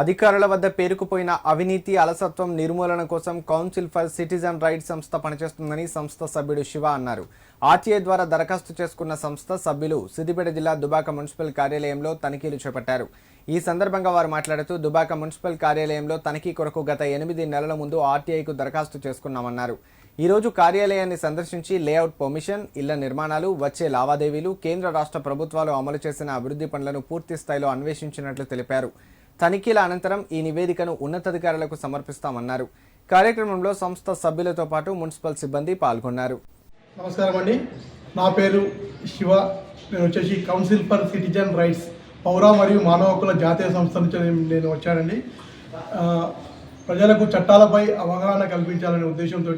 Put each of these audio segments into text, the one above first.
అధికారుల వద్ద పేరుకుపోయిన అవినీతి అలసత్వం నిర్మూలన కోసం కౌన్సిల్ ఫర్ సిటిజన్ రైట్స్ సంస్థ పనిచేస్తుందని సంస్థ సభ్యుడు శివ అన్నారు. ఆర్టీఐ ద్వారా దరఖాస్తు చేసుకున్న సంస్థ సభ్యులు సిద్దిపేట జిల్లా దుబాక మున్సిపల్ కార్యాలయంలో తనిఖీలు చేపట్టారు. ఈ సందర్భంగా వారు మాట్లాడుతూ దుబాక మున్సిపల్ కార్యాలయంలో తనిఖీ కొరకు గత ఎనిమిది నెలల ముందు ఆర్టీఐకు దరఖాస్తు చేసుకున్నామన్నారు. ఈ రోజు కార్యాలయాన్ని సందర్శించి లేఅవుట్ పర్మిషన్ ఇళ్ళ నిర్మాణాలు వచ్చే లావాదేవీలు కేంద్ర రాష్ట్ర ప్రభుత్వాలు అమలు చేసిన అభివృద్ధి పనులను పూర్తి స్థాయిలో అన్వేషించినట్లు తెలిపారు. తనిఖీల అనంతరం ఈ నివేదికను ఉన్నతాధికారులకు సమర్పిస్తామన్నారు. కార్యక్రమంలో సంస్థ సభ్యులతో పాటు మున్సిపల్ సిబ్బంది పాల్గొన్నారు. నమస్కారం అండి. నా పేరు శివ. నేను వచ్చేసి కౌన్సిల్ ఫర్ సిటిజన్ రైట్స్ పౌర మరియు మానవ హక్కుల జాతీయ సంస్థ నుంచి నేను- వచ్చానండి. ప్రజలకు చట్టాలపై అవగాహన కల్పించాలనే ఉద్దేశంతో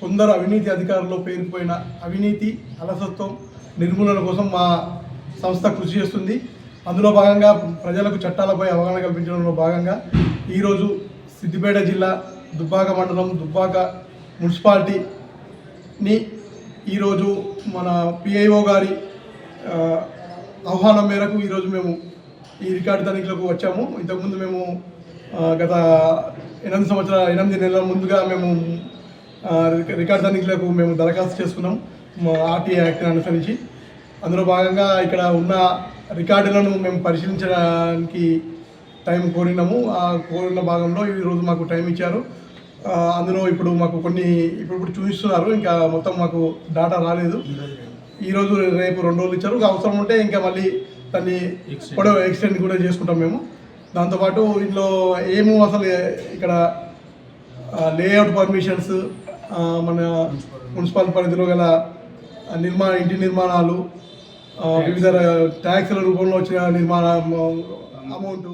కొందరు అవినీతి అధికారుల్లో పేరుకుపోయిన అవినీతి అలసత్వం నిర్మూలన కోసం మా సంస్థ కృషి చేస్తుంది. అందులో భాగంగా ప్రజలకు చట్టాలపై అవగాహన కల్పించడంలో భాగంగా ఈరోజు సిద్దిపేట జిల్లా దుబ్బాక మండలం దుబ్బాక మున్సిపాలిటీని ఈరోజు మన పిఐఓ గారి ఆహ్వానం మేరకు ఈరోజు మేము ఈ రికార్డు తనిఖీలకు వచ్చాము. ఇంతకుముందు మేము గత ఎనిమిది సంవత్సరాల ఎనిమిది నెలల ముందుగా మేము రికార్డు తనిఖీలకు మేము దరఖాస్తు చేసుకున్నాం. ఆర్టీఐ యాక్ట్ అనుసరించి. అందులో భాగంగా ఇక్కడ ఉన్న రికార్డులను మేము పరిశీలించడానికి టైం కోరినాము. ఆ కోరిన భాగంలో ఈరోజు మాకు టైం ఇచ్చారు. అందులో ఇప్పుడు మాకు కొన్ని ఇప్పుడు ఇప్పుడు చూపిస్తున్నారు. ఇంకా మొత్తం మాకు డాటా రాలేదు. ఈరోజు రేపు రెండు రోజులు ఇచ్చారు. అవసరం ఉంటే ఇంకా మళ్ళీ దాన్ని పొడవు ఎక్స్టెండ్ కూడా చేసుకుంటాం మేము. దాంతోపాటు ఇందులో ఏమో అసలు ఇక్కడ లేఅవుట్ పర్మిషన్స్ మన మున్సిపల్. పరిధిలో గల నిర్మాణ ఇంటి నిర్మాణాలు వివిధ ట్యాక్స్ల రూపంలో వచ్చిన నిర్మాణ అమౌంట్